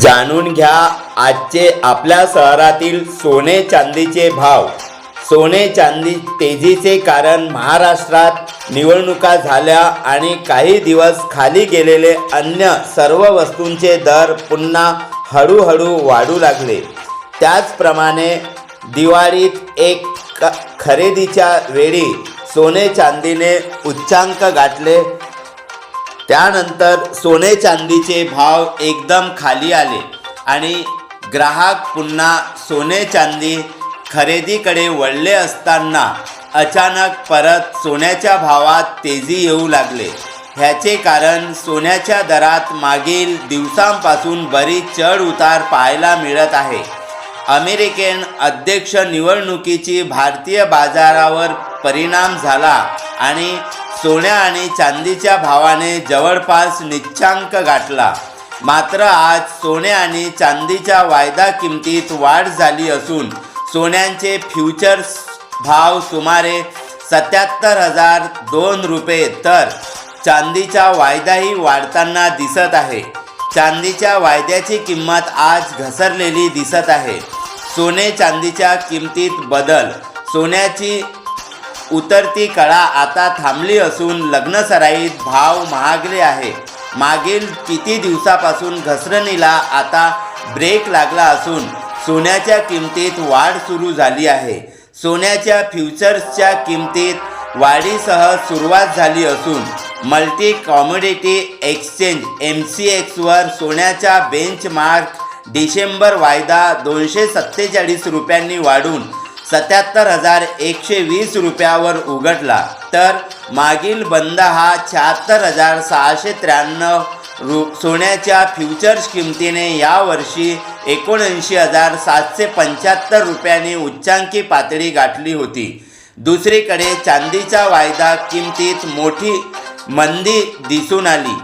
जाणून घ्या आजचे आपल्या शहरातील सोने चांदीचे भाव. सोने चांदी तेजीचे कारण महाराष्ट्रात निवडणुका झाल्या आणि काही दिवस खाली गेलेले अन्य सर्व वस्तूंचे दर पुन्हा हळूहळू वाढू लागले. त्याचप्रमाणे दिवाळीत एक खरेदीच्या वेळी सोने चांदीने उच्चांक गाठले त्यानंतर सोने चांदीचे भाव एकदम खाली आले आणि ग्राहक पुन्हा सोने चांदी खरेदीकडे वळले असताना अचानक परत सोन्याच्या भावात तेजी येऊ लागले. ह्याचे कारण सोन्याच्या दरात मागील दिवसांपासून बरीच चढ उतार पाहायला मिळत आहे. अमेरिकन अध्यक्ष निवडणुकीची भारतीय बाजारावर परिणाम झाला आणि सोन्या आणि चांदीच्या भावाने जवळपास निच्चांक गाठला. मात्र आज सोने आणि चांदीच्या वायदा किमतीत वाढ झाली असून सोन्यांचे फ्युचर्स भाव सुमारे सत्याहत्तर हजार दोन रुपये. तर चांदीचा वायदाही वाढताना दिसत आहे. चांदीच्या वायद्याची किंमत आज घसरलेली दिसत आहे. सोने चांदीच्या किमतीत बदल सोन्याची उतरती कळा आता थांबली असून लग्नसराईत भाव महागले आहे. मागील किती दिवसापासून घसरणीला आता ब्रेक लागला असून सोन्याच्या किमतीत वाढ सुरू झाली आहे. सोन्याच्या फ्युचर्सच्या किमतीत वाढीसह सुरुवात झाली असून multi commodity exchange M C Xavier सोन्याच्या बेंचमार्क डिसेंबर वायदा दोनशे सत्तेचाळीस रुपयांनी वाढून सत्याहत्तर हजार एकशे वीस रुपयावर उघडला. तर मागील बंद हा शहात्तर हजार सहाशे त्र्याण्णव रु सोन्याच्या फ्युचर्स किमतीने यावर्षी एकोणऐंशी हजार सातशे पंच्याहत्तर रुपयांनी उच्चांकी पातळी गाठली होती. दुसरीकडे चांदीचा वायदा किमतीत मोठी मंदी दिसून आली.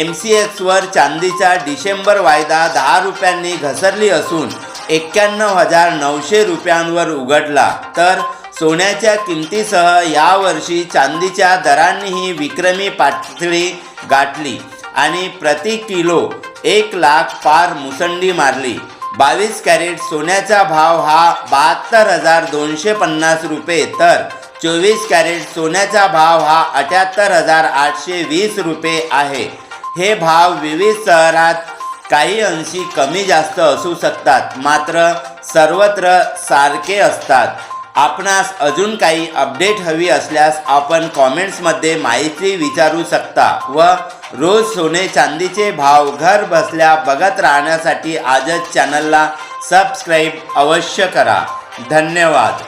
एम सी एक्सवर चांदीचा डिसेंबर वायदा दहा रुपयांनी घसरली असून एक्क्याण्णव हजार नऊशे रुपयांवर उघडला. तर सोन्याच्या किमतीसह यावर्षी चांदीच्या दरांनीही विक्रमी पातळी गाठली आणि प्रति किलो एक लाख पार मुसंडी मारली. बावीस कॅरेट सोन्याचा भाव हा बहात्तर हजार दोनशे पन्नास रुपये. तर चोवीस कॅरेट सोन्याचा भाव हा अठ्याहत्तर हजार आठशे वीस रुपये आहे. हे भाव विविध शहरात काही अंशी कमी जास्त असू शकतात मात्र सर्वत्र सारखे असतात. आपणास अजून काही अपडेट हवी असल्यास आपण कॉमेंट्समध्ये माहिती विचारू शकता व रोज सोने चांदीचे भाव घर बसल्या बघत राहण्यासाठी आजच चॅनलला सबस्क्राईब अवश्य करा. धन्यवाद.